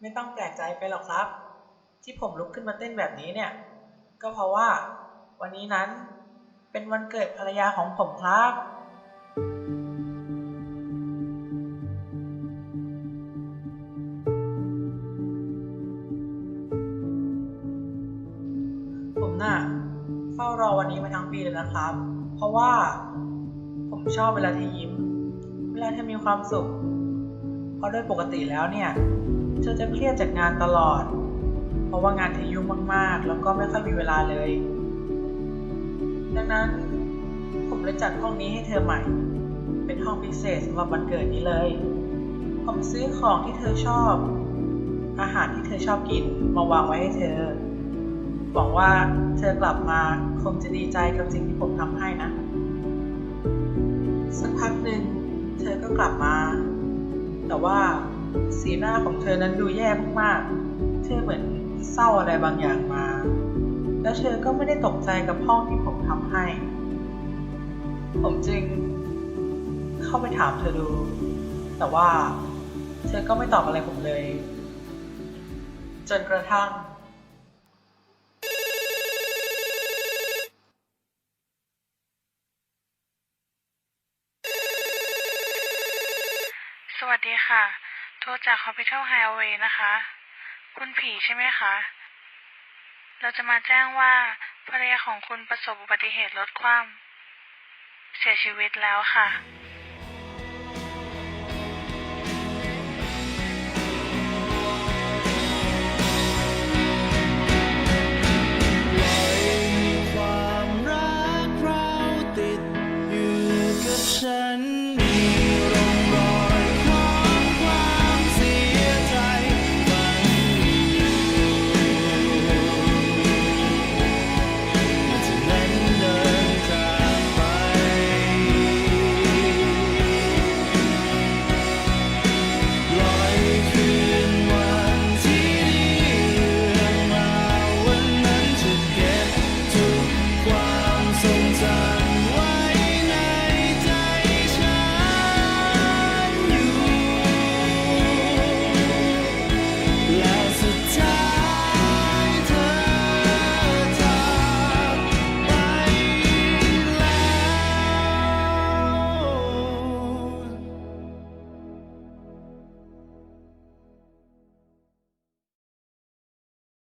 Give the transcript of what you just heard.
ไม่ต้องแปลกใจไปหรอกครับ ที่ผมลุกขึ้นมาเต้นแบบนี้เนี่ย ก็เพราะว่า วันนี้นั้นเป็นวันเกิดภรรยาของผมครับ ผมน่ะเฝ้ารอวันนี้มาทั้งปีเลยนะครับ เพราะว่าผมชอบเวลาเธอยิ้ม เวลาเธอมีความสุข เพราะโดยปกติแล้วเนี่ย เธอจะเครียดจากงานตลอด เพราะว่างานเธอยุ่งมาก ๆ แล้วก็ไม่ค่อยมีเวลาเลย ดังนั้นผมเลยจัดห้องนี้ให้เธอใหม่ เป็นห้องพิเศษสำหรับวันเกิดนี้เลย ผมซื้อของที่เธอชอบ อาหารที่เธอชอบกินมาวางไว้ให้เธอ หวังว่าเธอกลับมาคงจะดีใจกับสิ่งที่ผมทำให้นะ สักพักหนึ่งเธอก็กลับมา แต่ว่า สีหน้าของเธอนั้นดูแย่มากๆ เธอเหมือนเศร้าอะไรบางอย่างมา แล้วเธอก็ไม่ได้ตกใจกับห้องที่ผมทำให้ ผมจึง เข้าไปถามเธอดู แต่ว่า เธอก็ไม่ตอบอะไรผมเลย จนกระทั่งสวัสดีค่ะ โทรจาก Hospital Highway นะคะ คุณผีใช่ไหมคะ เราจะมาแจ้งว่าภรรยาของคุณประสบอุบัติเหตุรถคว่ำเสียชีวิตแล้วค่ะ time